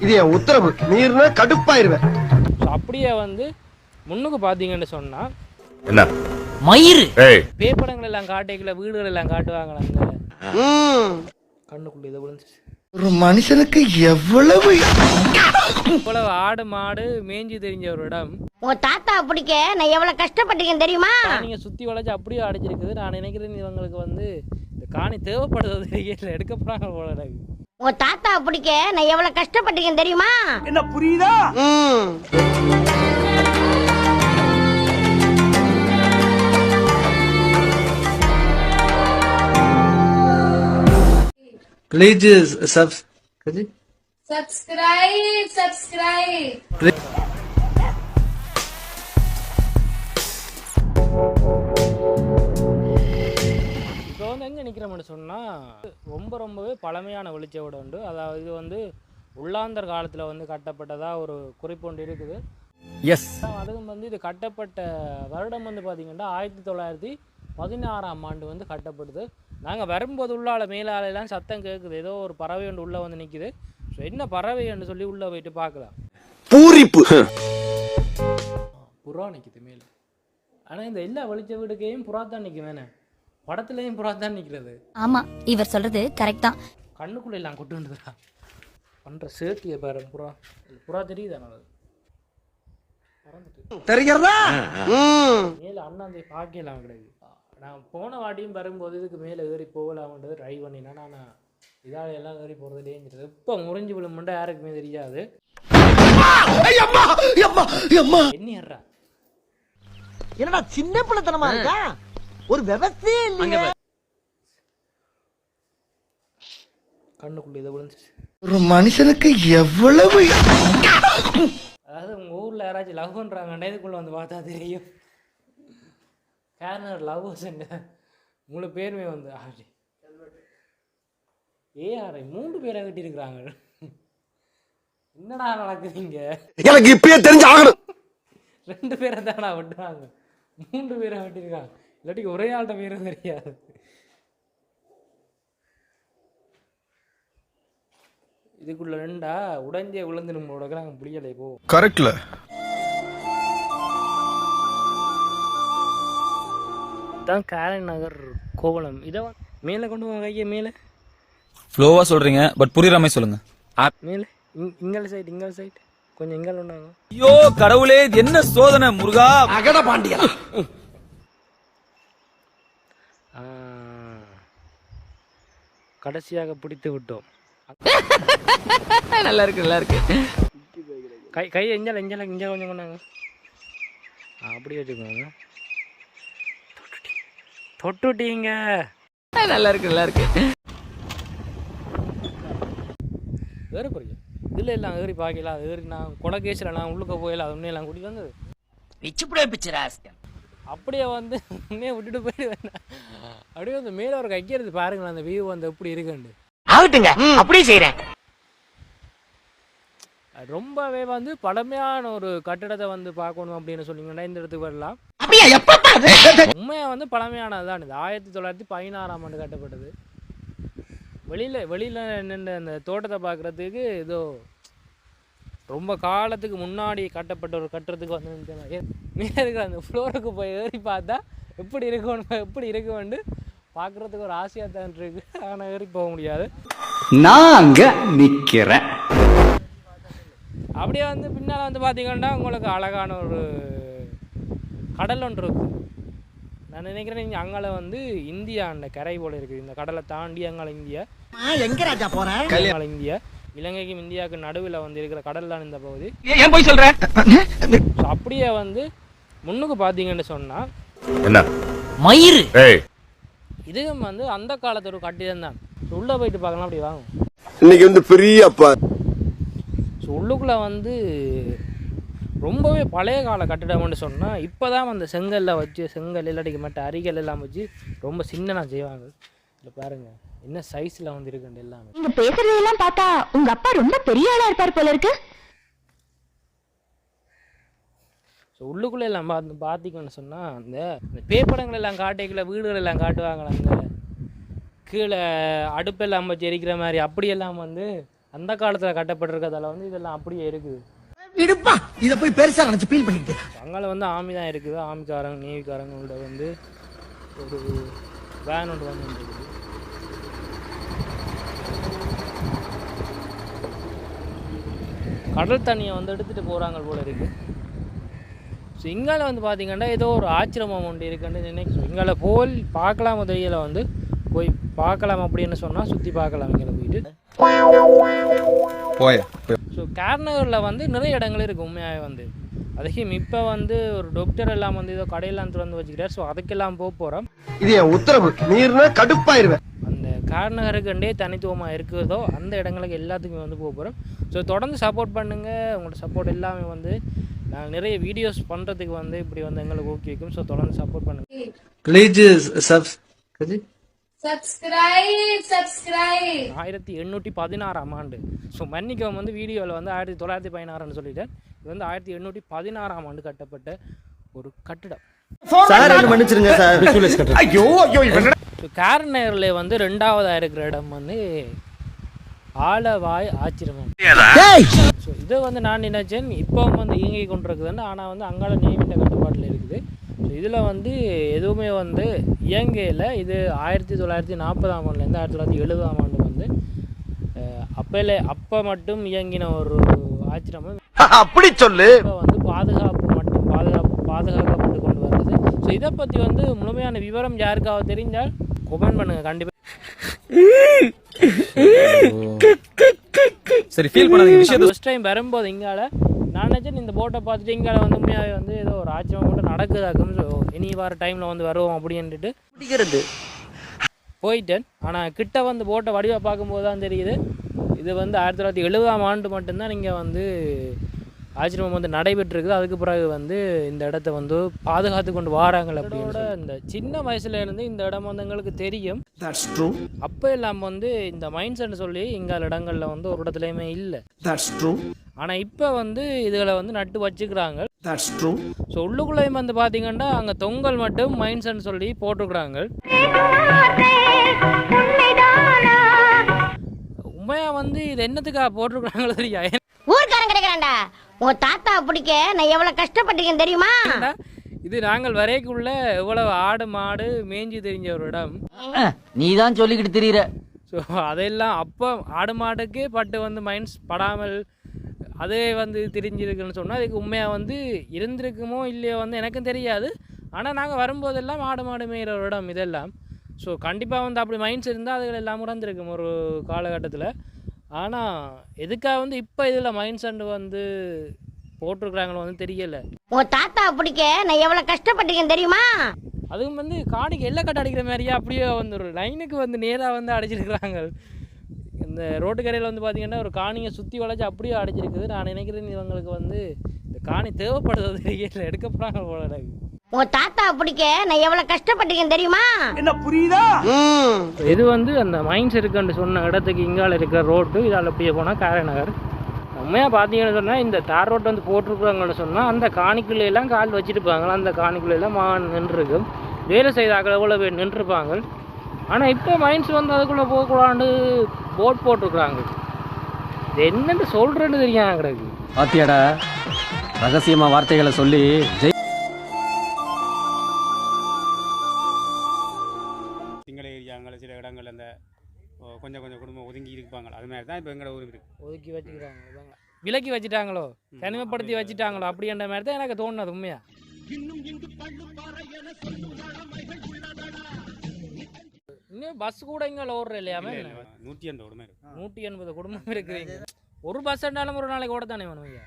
இது என் உத்தரவு. மீறினா கடுப்பாயிருவேன். அப்படியே வந்து முன்னுக்கு பார்த்தீங்கன்னு சொன்னால் என்ன? மயிறு. பேப்படங்கள் எல்லாம் காட்டைக்குள்ள வீடுகள் எல்லாம் காட்டுவாங்களாங்க. ம். கண்ணுக்குள்ள இதை விழுந்துச்சு ஒரு மனுஷனுக்கு எவ்வளவு இவ்வளவு ஆடு மாடு மேய்ஞ்சி தெரிஞ்ச ஒரு இடம் உங்க தாத்தா பிடிக்க நான் எவ்வளவு கஷ்டப்பட்டிருக்கேன் தெரியுமா? நீங்க சுத்தி வளைச்சு அப்படியே அடைச்சிருக்குது. நான் நினைக்கிறேன் இவங்களுக்கு வந்து இந்த காணி தேவைப்படுறது தெரியல. எடுக்க போறாங்க போல எனக்கு உங்க தாத்தா பிடிக்க நான் எவ்வளவு கஷ்டப்பட்டிருக்கேன் தெரியுமா ம். Please subs. Subscribe, subscribe. வந்து எங்கே நிற்கிறோம்னு சொன்னால் ரொம்ப ரொம்பவே பழமையான வெளிச்சவோட உண்டு. அதாவது இது வந்து உள்ளாந்தர் காலத்தில் வந்து கட்டப்பட்டதா ஒரு குறிப்பு ஒன்று இருக்குது. எஸ் அதுவும் வந்து இது கட்டப்பட்ட வருடம் வந்து பார்த்திங்கன்னா ஆயிரத்தி தொள்ளாயிரத்தி பதினாறாம் ஆண்டு வந்து கட்டப்படுது. நாங்கள் வரும்போது உள்ளால மேலாலெல்லாம் சத்தம் கேட்குது ஏதோ ஒரு பறவை ஒன்று உள்ளே வந்து நிற்குது ஸோ என்ன பறவைன்னு சொல்லி உள்ளே போயிட்டு பார்க்கலாம் பூரிப்பு. புறா நிற்குது மேலே. ஆனால் இந்த எல்லா வெளிச்ச வீடுக்கையும் புறா தான் நிற்கும் வேணே படத்துலேயும் புறா தான் நிற்கிறது ஆமா இவர் சொல்றது கரெக்ட் தான். கண்ணுக்குள்ள எல்லாம் கொண்டு வந்துடா பண்ணுற சேட்டியை பாரு புறா. புறா தெரியுதா அது தெரிகிறதா? ம். மேலே அண்ணாந்தை பார்க்கலாம் கிடையாது. நான் போன வாட்டியும் வரும்போது இதுக்கு மேலே ஏறி போகலாம்ன்றது ட்ரை பண்ணினா நான் இதால் எல்லாம் ஏறி போகிறது டேஞ்சர் இப்போ முறிஞ்சு விழுமுண்டா யாருக்குமே தெரியாது. என்னடா சின்ன பிள்ளைத்தனமா இருக்கா? ஒரு விவசாயே கண்ணுக்குள்ள இதை விழுந்துச்சு ஒரு மனுஷனுக்கு எவ்வளவு அதாவது உங்கள் ஊரில் யாராச்சும் லவ் பண்ணுறாங்கன்னா இதுக்குள்ளே வந்து பார்த்தா தெரியும்? கேர்னர் லவ்வர்ஸ் என்ன? மூணு பேருமே வந்து ஆடி. ஏஆரை மூன்று பேரை கட்டியிருக்கிறாங்க என்னடா நடக்குதுங்க? எனக்கு இப்பயே தெரிஞ்சு ஆகணும் ரெண்டு பேரை தானா வெட்டுறாங்க. மூன்று பேரை வெட்டியிருக்காங்க. இல்லாட்டி ஒரே ஆள்கிட்ட பேரும் தெரியாது. இதுக்குள்ள ரெண்டா உடைஞ்சே விழுந்து நம்ம உடக்கிறாங்க முடியலை போ. கரெக்ட்ல. தான் காரன் நகர் கோவளம். இதை மேலே கொண்டு வாங்க ஐயா மேலே. ஃப்ளோவா சொல்றீங்க பட் புரியுற மாதிரி சொல்லுங்க. மேலே. இங் இங்கால சைடு இங்கால சைடு கொஞ்சம் இங்கால உண்டாங்க ஐயோ கடவுளே இது என்ன சோதனை முருகா? அகட பாண்டியா கடைசியாக பிடித்து விட்டோம். நல்லா இருக்கு நல்லா இருக்கு கை கை எஞ்சால எஞ்சால இங்கே கொஞ்சம் கொண்டாங்க. ஆ, அப்படியே வச்சுக்கோங்க. தொட்டுட்டீங்க. நல்லா இருக்கு நல்லா இருக்கு ஏற போறீங்க? இதில் எல்லாம் ஏறி பார்க்கல அது ஏறி நான் கொடகேசில் நான் உள்ளுக்க போயில அது உண்மையெல்லாம் கூட்டிட்டு வந்தது. பிச்சுப்படியே பிச்சுராஸ் அப்படியே வந்து உண்மையை விட்டுட்டு போயிடுவேன். அப்படியே வந்து மேலே ஒரு கைக்கிறது பாருங்களேன் அந்த வியூ வந்து எப்படி இருக்குண்டு ஆகட்டுங்க. அப்படியே செய்யறேன் அது ரொம்பவே வந்து பழமையான ஒரு கட்டிடத்தை வந்து பார்க்கணும் அப்படின்னு சொன்னீங்கன்னா இந்த இடத்துக்கு வரலாம். உண்மையாக வந்து பழமையானது தான் இது. ஆயிரத்தி தொள்ளாயிரத்தி பதினாறாம் ஆண்டு கட்டப்பட்டது. வெளியில் வெளியில் நின்று அந்த தோட்டத்தை பார்க்குறதுக்கு ஏதோ ரொம்ப காலத்துக்கு முன்னாடி கட்டப்பட்ட ஒரு கட்டுறதுக்கு வந்து மேலே இருக்கிற அந்த ஃப்ளோருக்கு போய் ஏறி பார்த்தா எப்படி இருக்கணும் எப்படி இருக்கும்னு பார்க்குறதுக்கு ஒரு ஆசையாக தான் இருக்கு. ஆனால் ஏறி போக முடியாது. நான் அங்க நிக்கிறேன். அப்படியே வந்து பின்னால் வந்து பார்த்தீங்கன்னா உங்களுக்கு அழகான ஒரு கடல் ஒன்று இருக்கு. நான் நினைக்கிறேன் இங்கே அங்கால வந்து இந்தியா அந்த கரை போல இருக்குது. இந்த கடலை தாண்டி அங்கால இந்தியா. எங்க ராஜா போறேன் அங்கால இந்தியா. இலங்கைக்கும் இந்தியாவுக்கு நடுவில் வந்து இருக்கிற கடல் தான் இந்த பகுதி. ஏன் போய் சொல்ற? ஸோ அப்படியே வந்து முன்னுக்கு பார்த்தீங்கன்னு சொன்னால் என்ன? மயிறு. இதுவும் வந்து அந்த காலத்து ஒரு கட்டிடம் தான். உள்ளே போயிட்டு பார்க்கலாம் அப்படி வாங்க. இன்னைக்கு வந்து பெரிய அப்பா. உள்ளுக்குள்ளே வந்து ரொம்பவே பழைய கால கட்டிடம்னு சொன்னால் இப்போ தான் அந்த செங்கல்ல வச்சு செங்கல் இல்லாட்டிக்கு மற்ற அரிகள் எல்லாம் வச்சு ரொம்ப சின்னனா செய்வாங்க. இல்லை பாருங்க. என்ன சைஸில் வந்து இருக்குண்டு எல்லாமே. நீங்க பேசுறதெல்லாம் பார்த்தா உங்க அப்பா ரொம்ப பெரிய ஆளா இருப்பார் போல இருக்கு. ஸோ உள்ளுக்குள்ளே எல்லாம் பார்த்து பார்த்தீங்கன்னு சொன்னால் அந்த இந்த பேப்படங்கள் எல்லாம் காட்டைக்குள்ள வீடுகள் எல்லாம் காட்டுவாங்களே அந்த கீழே அடுப்பெல்லாம் வச்சு எரிக்கிற மாதிரி அப்படியெல்லாம் வந்து அந்த காலத்தில் கட்டப்பட்டிருக்கிறதால வந்து இதெல்லாம் அப்படியே இருக்குது. இடுப்பா! இத போய் பெருசா நினைச்சு ஃபீல் பண்ணிட்டு அங்கே வந்து ஆமி தான் இருக்குது. ஆமிக்காரங்க நேவிக்காரங்களோட வந்து ஒரு வேன் ஒன்று வந்து இருக்குது கடல் தண்ணியை வந்து எடுத்துகிட்டு போகிறாங்க போல இருக்குது ஸோ இங்கால வந்து பார்த்தீங்கன்னா ஏதோ ஒரு ஆச்சிரமம் ஒன்று இருக்குன்னு நினைக்கிறேன். இங்கால போல் பார்க்கலாம் தெரியல வந்து. போய் பார்க்கலாம் அப்படின்னு சொன்னால் சுற்றி பார்க்கலாம் இங்கே போயிட்டு. போய? ஸோ கேர்நகரில் வந்து நிறைய இடங்கள் இருக்குது உண்மையாகவே வந்து. அதுக்கும் இப்போ வந்து ஒரு டாக்டர் எல்லாம் வந்து ஏதோ கடையெல்லாம் திறந்து வச்சுக்கிறார். ஸோ அதுக்கெல்லாம் போக போகிறோம் இது என் உத்தரவு. மீறினா கடுப்பாயிருவேன். கார்நகருக்குண்டே தனித்துவமாக இருக்குதோ அந்த இடங்களுக்கு எல்லாத்துக்குமே வந்து போக போகிறோம் ஸோ தொடர்ந்து சப்போர்ட் பண்ணுங்கள் உங்களோட சப்போர்ட் எல்லாமே வந்து நாங்கள் நிறைய வீடியோஸ் பண்ணுறதுக்கு வந்து இப்படி வந்து எங்களுக்கு ஊக்குவிக்கும் ஸோ தொடர்ந்து சப்போர்ட் பண்ணுங்கள் ஆயிரத்தி எண்ணூற்றி பதினாறாம் ஆண்டு. ஸோ மன்னிக்கம் வந்து வீடியோவில் வந்து ஆயிரத்தி தொள்ளாயிரத்தி பதினாறுன்னு சொல்லிட்டேன். இது வந்து ஆயிரத்தி எண்ணூற்றி பதினாறாம் ஆண்டு கட்டப்பட்ட ஒரு கட்டிடம். சார் மன்னிச்சிருங்க சார் ஐயோ ஐயோ ஸோ கேரநகரில் வந்து ரெண்டாவதாக இருக்கிற இடம் வந்து ஆலவாய் ஆச்சிரமம். ஸோ இதை வந்து நான் நினைச்சேன் இப்போ வந்து இயங்கி கொண்டிருக்குதுன்னு ஆனால் வந்து அங்கால நியமித்த கட்டுப்பாட்டில் இருக்குது. ஸோ இதில் வந்து எதுவுமே வந்து இயங்கையில் இது ஆயிரத்தி தொள்ளாயிரத்தி நாற்பதாம் ஆண்டுலேருந்து ஆயிரத்தி தொள்ளாயிரத்தி எழுபதாம் ஆண்டு வந்து அப்போல அப்போ மட்டும் இயங்கின ஒரு ஆச்சிரமம். அப்படி சொல்லு. இப்போ வந்து பாதுகாப்பு மட்டும் பாதுகாப்பு பாதுகாக்கப்பட்டு கொண்டு வருது. ஸோ இதை பற்றி வந்து முழுமையான விவரம் யாருக்காவது தெரிஞ்சால் கமெண்ட் பண்ணுங்கள் கண்டிப்பாக சரி ஃபீல் பண்ணாதீங்க விஷயம் ஃபர்ஸ்ட் டைம் வரும்போது இங்கால நான் நினச்சேன் இந்த போட்டை பார்த்துட்டு இங்கால வந்து உண்மையாகவே வந்து ஏதோ ஒரு ஆச்சரியம் மட்டும் நடக்குதாக்கும் ஸோ இனி வர டைமில் வந்து வருவோம் அப்படின்ட்டு பிடிக்கிறது போயிட்டேன். ஆனால் கிட்ட வந்து போட்டை வடிவாக பார்க்கும்போது தான் தெரியுது. இது வந்து ஆயிரத்தி தொள்ளாயிரத்தி எழுபதாம் ஆண்டு மட்டும்தான் நீங்கள் வந்து ஆச்சிரமம் வந்து நடைபெற்றிருக்குது அதுக்கு பிறகு வந்து இந்த இடத்த வந்து பாதுகாத்து கொண்டு வாராங்கள் அப்படியோட இந்த சின்ன வயசுல இருந்து இந்த இடம் வந்து எங்களுக்கு தெரியும். அப்போ எல்லாம் வந்து இந்த மைண்ட் செட் சொல்லி இங்கே இடங்களில் வந்து ஒரு இடத்துலையுமே இல்லை. ஆனால் இப்போ வந்து இதுகளை வந்து நட்டு வச்சுக்கிறாங்க. ஸோ உள்ளுக்குள்ளேயும் வந்து பார்த்தீங்கன்னா அங்கே தொங்கல் மட்டும் மைன்ஸ்ன்னு சொல்லி போட்டிருக்கிறாங்க. உண்மையாக வந்து இது என்னத்துக்காக போட்டிருக்கிறாங்களோ தெரியா? ஊர்க்காரன் கிடைக்கிறான்டா. உங்க தாத்தாவை பிடிக்க நான் எவ்வளவு கஷ்டப்பட்டிருக்கேன் தெரியுமா? இது நாங்கள் வரைக்குள்ள எவ்வளவு ஆடு மாடு மேய்ஞ்சி தெரிஞ்ச ஒரு இடம். நீ தான் சொல்லிக்கிட்டு திரியிற. ஸோ அதெல்லாம் அப்போ ஆடு மாடுக்கே பட்டு வந்து மைண்ட்ஸ் படாமல் அதே வந்து தெரிஞ்சிருக்குன்னு சொன்னால் அதுக்கு உண்மையாக வந்து இருந்திருக்குமோ இல்லையோ வந்து எனக்கும் தெரியாது. ஆனால் நாங்கள் வரும்போதெல்லாம் ஆடு மாடு மேய்கிற ஒரு இடம் இதெல்லாம். ஸோ கண்டிப்பாக வந்து அப்படி மைண்ட்ஸ் இருந்தால் அதுகள் எல்லாம் உறந்திருக்கும் ஒரு காலகட்டத்தில். ஆனால் எதுக்காக வந்து இப்போ இதில் மைண்ட் செட் வந்து போட்டிருக்கிறாங்களோ வந்து தெரியலை. உங்க தாத்தாவை பிடிக்க நான் எவ்வளவு கஷ்டப்பட்டிருக்கேன் தெரியுமா? அதுவும் வந்து காணிக்கு எல்லை கட்டு அடிக்கிற மாதிரியே அப்படியே வந்து ஒரு லைனுக்கு வந்து நேராக வந்து அடிச்சிருக்கிறாங்க. இந்த ரோட்டுக்கரையில் வந்து பார்த்தீங்கன்னா ஒரு காணியை சுற்றி வளைச்சு அப்படியே அடிச்சிருக்குது. நான் நினைக்கிறேன் இவங்களுக்கு வந்து இந்த காணி தேவைப்படுறது தெரியல. எடுக்க போகிறாங்க போல எனக்கு உங்க தாத்தாவை பிடிக்க நான் எவ்வளவு கஷ்டப்பட்டிருக்கேன் தெரியுமா? என்ன புரியுதா? இது வந்து அந்த மைன்ஸ் இருக்குன்னு சொன்ன இடத்துக்கு இங்கால இருக்கிற ரோட்டு இதால் அப்படியே போனால் காரைநகர். உண்மையாக பார்த்தீங்கன்னு சொன்னால் இந்த தார் ரோட்டு வந்து போட்டிருக்குறாங்கன்னு சொன்னால் அந்த காணிக்குள்ள எல்லாம் கால் வச்சுருப்பாங்க. அந்த காணிக்குள்ள எல்லாம் மான் நின்றுருக்கும் வேலை செய்தாக்கள் எவ்வளோ பேர் நின்றுருப்பாங்க. ஆனால் இப்போ மைன்ஸ் வந்து அதுக்குள்ளே போகக்கூடாண்டு போட் போட்டிருக்குறாங்க. இது என்னன்னு சொல்கிறேன்னு தெரியாங்க கிடக்கு. பாத்தியாடா? ரகசியமா வார்த்தைகளை சொல்லி ஏரியாங்களில் சில இடங்கள் அந்த ஓ, கொஞ்சம் கொஞ்சம் குடும்பம் ஒதுங்கி இருப்பாங்க அது மாதிரி தான் இப்போ எங்களோட ஊர் இருக்கு. ஒதுக்கி வச்சுக்கிறாங்க. விலக்கி வச்சுட்டாங்களோ? தனிமைப்படுத்தி வச்சுட்டாங்களோ? அப்படின்ற மாதிரி தான் எனக்கு தோணுது உண்மையா? இன்னும் பஸ் கூட இங்கே ஓடுற இல்லையாமே நூற்றி எண்பது குடும்பம் இருக்கு. நூற்றி எண்பது குடும்பம் இருக்குதுங்க. ஒரு பஸ் இருந்தாலும் ஒரு நாளைக்கு ஓட தானே வேணும் ஐயா